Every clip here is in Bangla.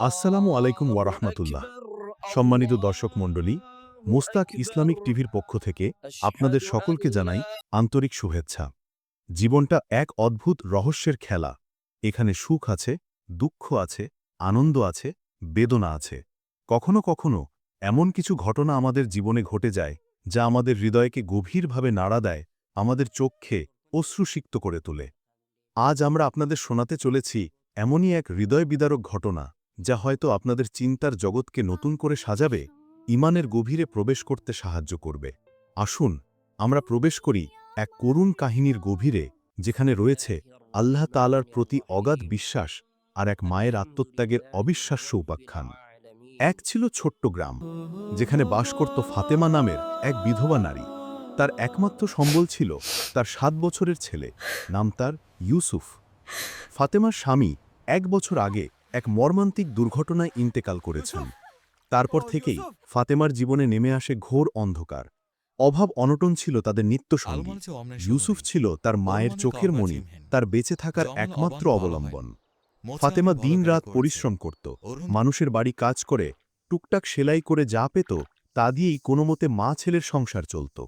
আসসালামু আলাইকুম ওয়ারাহমাতুল্লাহ সম্মানিত দর্শক মণ্ডলী, মুস্তাক ইসলামিক টিভির পক্ষ থেকে আপনাদের সকলকে জানাই আন্তরিক শুভেচ্ছা। জীবনটা এক অদ্ভুত রহস্যের খেলা। এখানে সুখ আছে, দুঃখ আছে, আনন্দ আছে, বেদনা আছে। কখনো কখনো এমন কিছু ঘটনা আমাদের জীবনে ঘটে যায়, যা আমাদের হৃদয়কে গভীরভাবে নাড়া দেয়, আমাদের চোখে অশ্রুসিক্ত করে তোলে। আজ আমরা আপনাদের শোনাতে চলেছি এমনই এক হৃদয় বিদারক ঘটনা। যা হয়তো আপনাদের চিন্তার জগৎকে নতুন করে সাজাবে, ইমানের গভীরে প্রবেশ করতে সাহায্য করবে। আসুন, আমরা প্রবেশ করি এক করুণ কাহিনীর গভীরে, যেখানে রয়েছে আল্লাহ তালার প্রতি অগাধ বিশ্বাস আর এক মায়ের আত্মত্যাগের অবিশ্বাস্য উপাখ্যান। এক ছিল ছোট্ট গ্রাম, যেখানে বাস করত ফাতেমা নামের এক বিধবা নারী। তার একমাত্র সম্বল ছিল তার সাত বছরের ছেলে, নাম তার ইউসুফ। ফাতেমার স্বামী এক বছর আগে এক মর্মান্তিক দুর্ঘটনায় ইন্তেকাল করেছেন। তারপর থেকেই ফাতেমার জীবনে নেমে আসে ঘোর অন্ধকার। অভাব অনটন ছিল তাদের নিত্য সঙ্গী ইউসুফ ছিল তার মায়ের চোখের মণি তার বেঁচে থাকার একমাত্র অবলম্বন। ফাতেমা দিনরাত পরিশ্রম করত মানুষের বাড়ি কাজ করে টুকটাক সেলাই করে যা পেত তা দিয়েই কোনোমতে মা ছেলের সংসার চলত।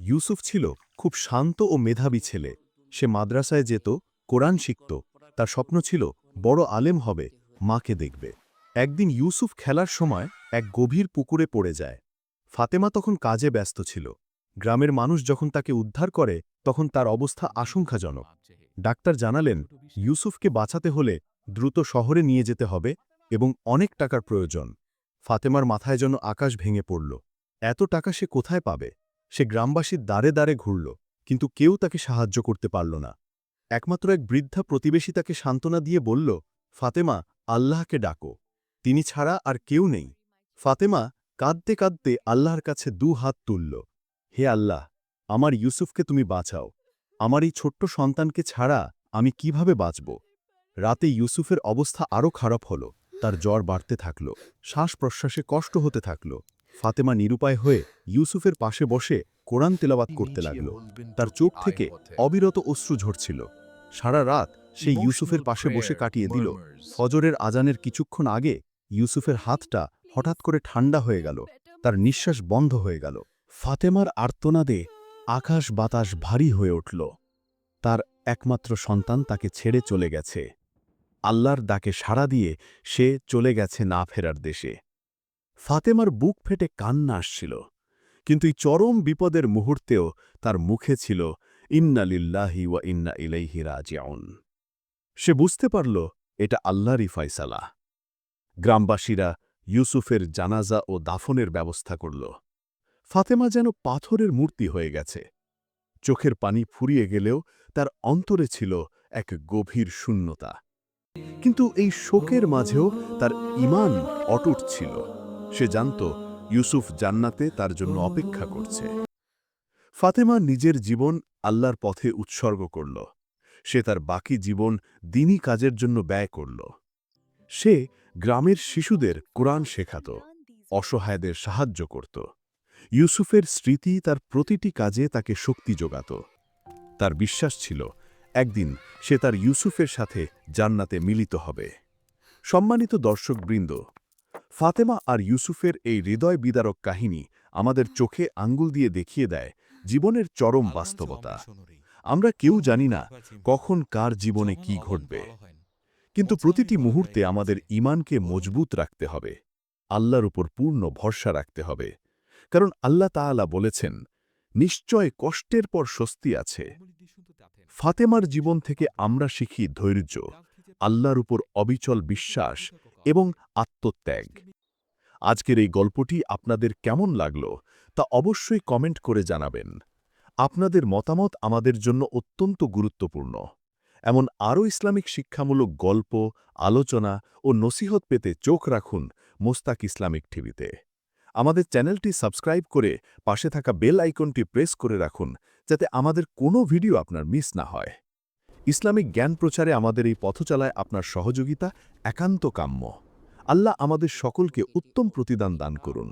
ইউসুফ ছিল খুব শান্ত ও মেধাবী ছেলে। সে মাদ্রাসায় যেত কোরআন শিখত। তার স্বপ্ন ছিল বড় আলেম হবে মাকে দেখবে। একদিন ইউসুফ খেলার সময় এক গভীর পুকুরে পড়ে যায়। ফাতেমা তখন কাজে ব্যস্ত ছিল। গ্রামের মানুষ যখন তাকে উদ্ধার করে, তখন তার অবস্থা আশঙ্কাজনক। ডাক্তার জানালেন, ইউসুফকে বাঁচাতে হলে দ্রুত শহরে নিয়ে যেতে হবে এবং অনেক টাকার প্রয়োজন। ফাতেমার মাথায় যেন আকাশ ভেঙে পড়ল। এত টাকা সে কোথায় পাবে? সে গ্রামবাসীর দ্বারে দ্বারে ঘুরল, কিন্তু কেউ তাকে সাহায্য করতে পারল না। একমাত্র এক বৃদ্ধা প্রতিবেশী তাকে সান্ত্বনা দিয়ে বলল, ফাতেমা আল্লাহকে ডাকো তিনি ছাড়া আর কেউ নেই। ফাতেমা কাঁদতে কাঁদতে আল্লাহর কাছে দু হাত তুলল হে আল্লাহ আমার ইউসুফকে তুমি বাঁচাও। আমার এই ছোট্ট সন্তানকে ছাড়া আমি কীভাবে বাঁচব? রাতে ইউসুফের অবস্থা আরও খারাপ হল তার জ্বর বাড়তে থাকল শ্বাস প্রশ্বাসে কষ্ট হতে থাকল। ফাতেমা নিরুপায় হয়ে ইউসুফের পাশে বসে কোরআন তেলাবাত করতে লাগল। তার চোখ থেকে অবিরত অশ্রু ঝরছিল। সারা রাত সে ইউসুফের পাশে বসে কাটিয়ে দিল। ফজরের আজানের কিছুক্ষণ আগে ইউসুফের হাতটা হঠাৎ করে ঠান্ডা হয়ে গেল। তার নিঃশ্বাস বন্ধ হয়ে গেল। ফাতেমার আর্তনাদে আকাশ বাতাস ভারী হয়ে উঠল। তার একমাত্র সন্তান তাকে ছেড়ে চলে গেছে। আল্লাহর ডাকে সাড়া দিয়ে সে চলে গেছে না ফেরার দেশে। ফাতেমার বুক ফেটে কান্না আসছিল। কিন্তু এই চরম বিপদের মুহূর্তেও তার মুখে ছিল ইন্না লিল্লাহি ওয়া ইন্না ইলাইহি রাজিউন। সে বুঝতে পারল এটা আল্লাহরই ফয়সালা। গ্রামবাসীরা ইউসুফের জানাজা ও দাফনের ব্যবস্থা করল। ফাতেমা যেন পাথরের মূর্তি হয়ে গেছে। চোখের পানি ফুরিয়ে গেলেও তার অন্তরে ছিল এক গভীর শূন্যতা। কিন্তু এই শোকের মাঝেও তার ইমান অটুট ছিল। সে জানত ইউসুফ জান্নাতে তার জন্য অপেক্ষা করছে। ফাতেমা নিজের জীবন আল্লাহর পথে উৎসর্গ করল। সে তার বাকি জীবন দিনই কাজের জন্য ব্যয় করল। সে গ্রামের শিশুদের কোরআন শেখাত, অসহায়দের সাহায্য করত। ইউসুফের স্মৃতি তার প্রতিটি কাজে তাকে শক্তি যোগাত। তার বিশ্বাস ছিল, একদিন সে তার ইউসুফের সাথে জান্নাতে মিলিত হবে। সম্মানিত দর্শকবৃন্দ, ফাতেমা আর ইউসুফের এই হৃদয় বিদারক কাহিনী আমাদের চোখে আঙ্গুল দিয়ে দেখিয়ে দেয় জীবনের চরম বাস্তবতা। আমরা কেউ জানি না কখন কার জীবনে কি ঘটবে। কিন্তু প্রতিটি মুহূর্তে আমাদের ইমানকে মজবুত রাখতে হবে আল্লাহর উপর পূর্ণ ভরসা রাখতে হবে। কারণ আল্লাহ তাআলা বলেছেন নিশ্চয় কষ্টের পর স্বস্তি আছে। ফাতেমার জীবন থেকে আমরা শিখি ধৈর্য আল্লাহর উপর অবিচল বিশ্বাস এবং আত্মত্যাগ। আজকের এই গল্পটি আপনাদের কেমন লাগল তা অবশ্যই কমেন্ট করে জানাবেন। আপনাদের মতামত আমাদের জন্য অত্যন্ত গুরুত্বপূর্ণ। এমন আরও ইসলামিক শিক্ষামূলক গল্প, আলোচনা ও নসিহত পেতে চোখ রাখুন মোস্তাক ইসলামিক টিভিতে। আমাদের চ্যানেলটি সাবস্ক্রাইব করে পাশে থাকা বেল আইকনটি প্রেস করে রাখুন যাতে আমাদের কোনো ভিডিও আপনার মিস না হয়। ইসলামিক জ্ঞান প্রচারে আমাদের এই পথচলায় আপনার সহযোগিতা একান্ত কাম্য। আল্লাহ আমাদের সকলকে উত্তম প্রতিদান দান করুন।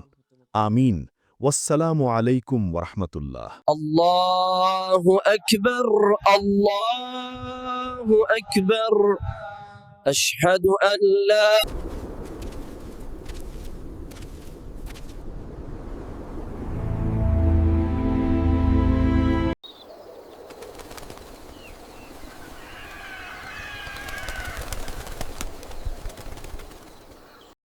আমিন। والسلام عليكم ورحمة الله. الله أكبر الله أكبر. أشهد أن لا